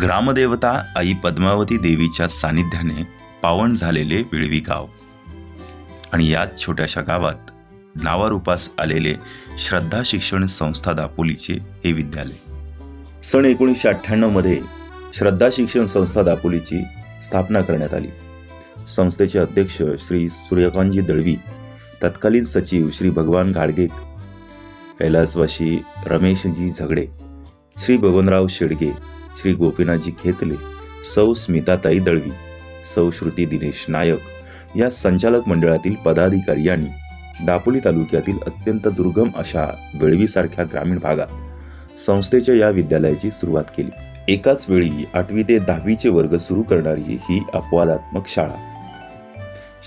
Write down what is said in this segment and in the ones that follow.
ग्रामदेवता आई पद्मावती देवीच्या सानिध्याने पावन झालेले विळवी गाव. आणि याच छोट्याशा गावात नावारूपास आलेले श्रद्धा शिक्षण संस्था दापोलीचे हे विद्यालय. सन एकोणीसशे अठ्ठ्याण्णवमध्ये श्रद्धा शिक्षण संस्था दापोलीची स्थापना करण्यात आली. संस्थेचे अध्यक्ष श्री सूर्यकांतजी दळवी तत्कालीन सचिव श्री भगवान घाडगे कैलासवासी रमेशजी झगडे श्री बबनराव शेडगे श्री गोपीनाथजी खेतले सौ स्मिताताई दळवी सौ श्रुती दिनेश नायक या संचालक मंडळातील पदाधिकारी यांनी दापोली तालुक्यातील अत्यंत दुर्गम अशा वेळवीसारख्या ग्रामीण भागात संस्थेच्या या विद्यालयाची सुरुवात केली. एकाच वेळी आठवी ते दहावीचे वर्ग सुरू करणारी ही अपवादात्मक शाळा.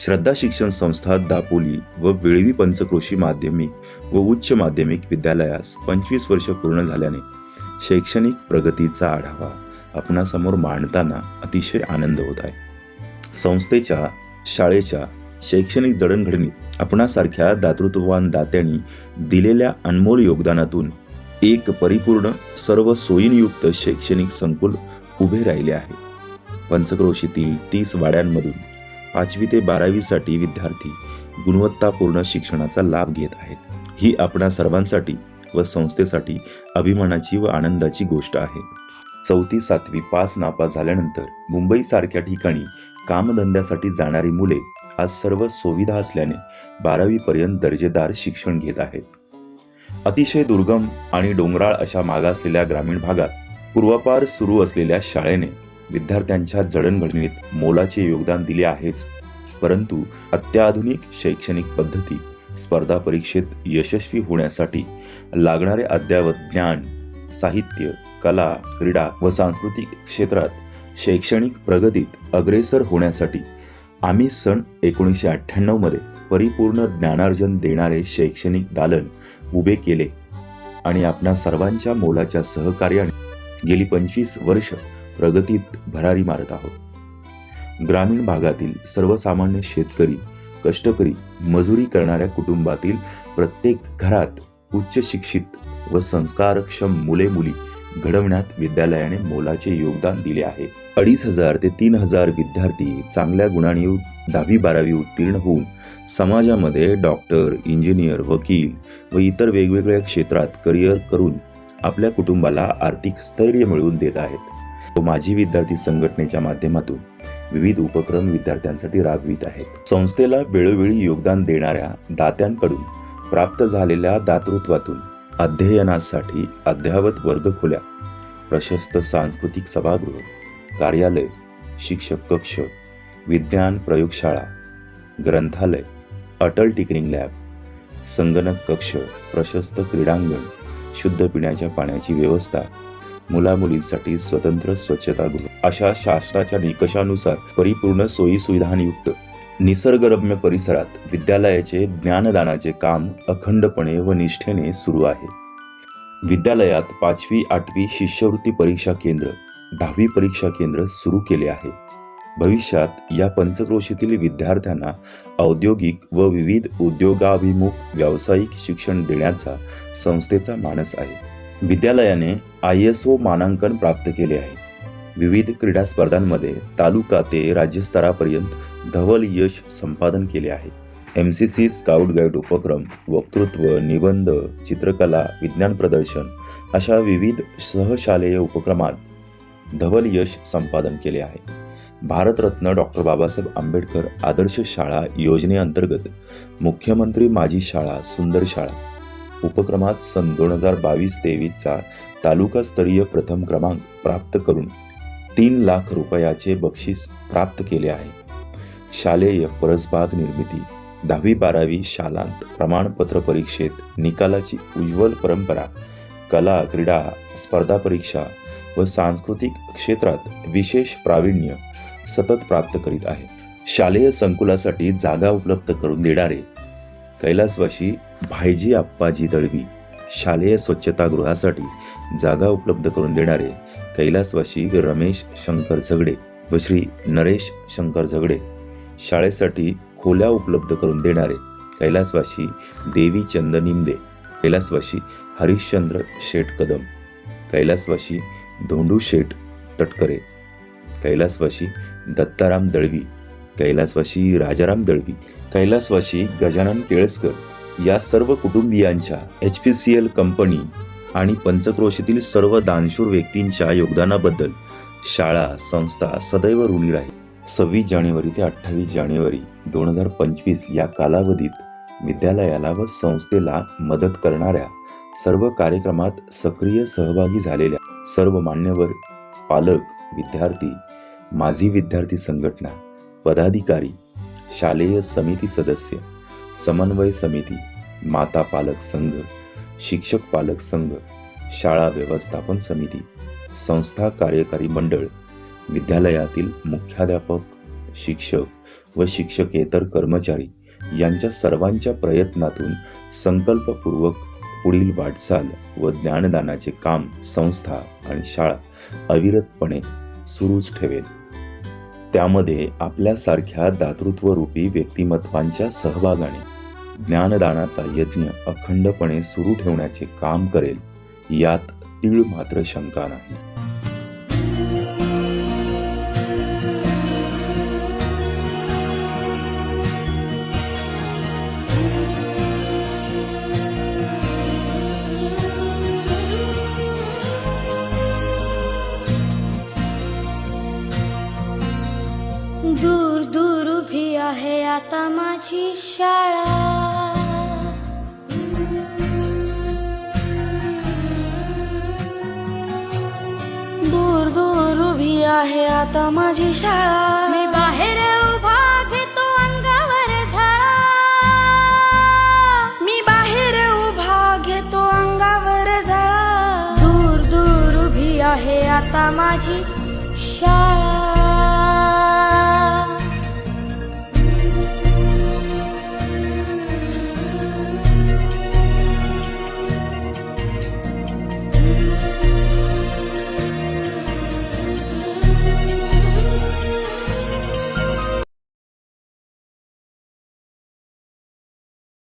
श्रद्धा शिक्षण संस्था दापोली व वेळवी पंचक्रोशी माध्यमिक व उच्च माध्यमिक विद्यालयास पंचवीस वर्ष पूर्ण झाल्याने शैक्षणिक प्रगतीचा आढावा आपणासमोर मांडताना अतिशय आनंद होत आहे. संस्थेच्या शाळेच्या शैक्षणिक जडणघडणीत आपणासारख्या दातृत्ववान दात्यांनी दिलेल्या अनमोल योगदानातून एक परिपूर्ण सर्व सोयींयुक्त शैक्षणिक संकुल उभे राहिले आहे. पंचक्रोशीतील तीस वाड्यांमधून पाचवी ते बारावीसाठी विद्यार्थी गुणवत्तापूर्ण शिक्षणाचा लाभ घेत आहेत. ही आपणा सर्वांसाठी व संस्थेसाठी अभिमानाची व आनंदाची गोष्ट आहे. चौथी सातवी पास नापास झाल्यानंतर मुंबईसारख्या ठिकाणी कामधंद्यासाठी जाणारी मुले आज सर्व सुविधा असल्याने बारावीपर्यंत दर्जेदार शिक्षण घेत आहेत. अतिशय दुर्गम आणि डोंगराळ अशा मागासलेल्या ग्रामीण भागात पूर्वापार सुरू असलेल्या शाळेने विद्यार्थ्यांच्या जडणघडणीत मोलाचे योगदान दिले आहेच परंतु अत्याधुनिक शैक्षणिक पद्धती स्पर्धा परीक्षेत यशस्वी होण्यासाठी लागणारे अद्यावत ज्ञान साहित्य कला क्रीडा व सांस्कृतिक क्षेत्रात शैक्षणिक प्रगतीत अग्रेसर होण्यासाठी आम्ही सन एकोणीसशे अठ्ठ्याण्णवमध्ये परिपूर्ण ज्ञानार्जन देणारे शैक्षणिक दालन उभे केले आणि आपणा सर्वांच्या मोलाच्या सहकार्याने गेली पंचवीस वर्ष प्रगतीत भरारी मारत आहोत. ग्रामीण भागातील सर्वसामान्य शेतकरी कष्टकरी मजुरी करणाऱ्या कुटुंबातील प्रत्येक घरात उच्च शिक्षित व संस्कारक्षम मुले मुली घडवण्यात विद्यालयाने मोलाचे योगदान दिले आहे. अडीच हजार ते तीन हजार विद्यार्थी चांगल्या गुणांनी दहावी बारावी उत्तीर्ण होऊन समाजामध्ये डॉक्टर इंजिनियर वकील व इतर वेगवेगळ्या क्षेत्रात करिअर करून आपल्या कुटुंबाला आर्थिक स्थैर्य मिळवून देत आहेत. व माझी विद्यार्थी संघटनेच्या माध्यमातून विविध उपक्रम विद्यार्थ्यांसाठी राबवित आहेत. संस्थेला वेळोवेळी योगदान देणाऱ्या दात्यांकडून प्राप्त झालेल्या दातृत्वातून अध्ययनासाठी अद्यावत वर्गखोल्या प्रशस्त सांस्कृतिक सभागृह कार्यालय शिक्षक कक्ष विज्ञान प्रयोगशाळा ग्रंथालय अटल टिकरिंग लॅब संगणक कक्ष प्रशस्त क्रीडांगण शुद्ध पिण्याच्या पाण्याची व्यवस्था मुलामुलींसाठी स्वतंत्र स्वच्छतागृह अशा शासनाच्या निकषानुसार परिपूर्ण सोयी सुविधांयुक्त निसर्गरम्य परिसरात विद्यालयाचे ज्ञानदानाचे काम अखंडपणे व निष्ठेने सुरू आहे. विद्यालयात पाचवी आठवी शिष्यवृत्ती परीक्षा केंद्र दहावी परीक्षा केंद्र सुरू केले आहे. भविष्यात या पंचक्रोशीतील विद्यार्थ्यांना औद्योगिक व विविध उद्योगाभिमुख व्यावसायिक शिक्षण देण्याचा संस्थेचा मानस आहे. विद्यालयाने आय एस ओ मानांकन प्राप्त केले आहे. विविध क्रीडा स्पर्धांमध्ये तालुका ते राज्यस्तरापर्यंत धवल यश संपादन केले आहे. M C C scout guide उपक्रम वक्तृत्व निबंध चित्रकला विज्ञान प्रदर्शन अशा विविध सहशालेय उपक्रमात धवल यश संपादन केले आहे. भारतरत्न डॉक्टर बाबासाहेब आंबेडकर आदर्श शाळा योजनेअंतर्गत मुख्यमंत्री माझी शाळा सुंदर शाळा उपक्रमात सन दोन हजार बावीस तेवीसचा तालुकास्तरीय प्रथम क्रमांक प्राप्त करून तीन लाख रुपयाचे बक्षीस प्राप्त केले आहे. शालेय परसबाग निर्मिती दहावी बारावी शालांत प्रमाणपत्र परीक्षेत निकालाची उज्ज्वल परंपरा कला क्रीडा स्पर्धा परीक्षा व सांस्कृतिक क्षेत्रात विशेष प्रावीण्य सतत प्राप्त करीत आहे. शालेय संकुलासाठी जागा उपलब्ध करून देणारे कैलासवाशी भाईजी आप्पाजी दळवी शालेय स्वच्छतागृहासाठी जागा उपलब्ध करून देणारे कैलासवाशी रमेश शंकर झगडे व श्री नरेश शंकर झगडे शाळेसाठी खोल्या उपलब्ध करून देणारे कैलासवाशी देवी निमदे कैलासवाशी हरिश्चंद्र शेठ कदम कैलासवाशी धोंडू शेठ तटकरे कैलासवाशी दत्ताराम दळवी कैलासवाशी राजाराम दळवी कैलासवाशी गजानन केळसकर या सर्व कुटुंबियांच्या H P C L company आणि पंचक्रोशीतील सर्व दानशूर व्यक्तींच्या योगदानाबद्दल शाळा संस्था सदैव ऋणी राहील. सव्वीस जानेवारी ते अठ्ठावीस जानेवारी दोन हजार पंचवीस या कालावधीत विद्यालयाला व संस्थेला मदत करणाऱ्या सर्व कार्यक्रमात सक्रिय सहभागी झालेल्या सर्व मान्यवर पालक विद्यार्थी माझी विद्यार्थी संघटना पदाधिकारी शालेय समिती सदस्य समन्वय समिती माता पालक संघ शिक्षक पालक संघ शाळा व्यवस्थापन समिती संस्था कार्यकारी मंडळ विद्यालयातील मुख्याध्यापक शिक्षक व शिक्षकेतर कर्मचारी यांच्या सर्वांच्या प्रयत्नातून संकल्पपूर्वक पुढील वाटचाल व ज्ञानदानाचे काम संस्था आणि शाळा अविरतपणे सुरूच ठेवेल. त्यामध्ये आपल्यासारख्या दातृत्वरूपी व्यक्तिमत्वांच्या सहभागाने ज्ञानदानाचा यज्ञ अखंडपणे सुरू ठेवण्याचे काम करेल यात तीळ मात्र शंका नाही. माझी शाळा. दूर दूर उभी आहे आता माझी शाळा. मी बाहेर उभा घेतो अंगावर झाडा. मी बाहेर उभा घेतो अंगावर झळा दूर दूर उभी आहे आता माझी शाळा.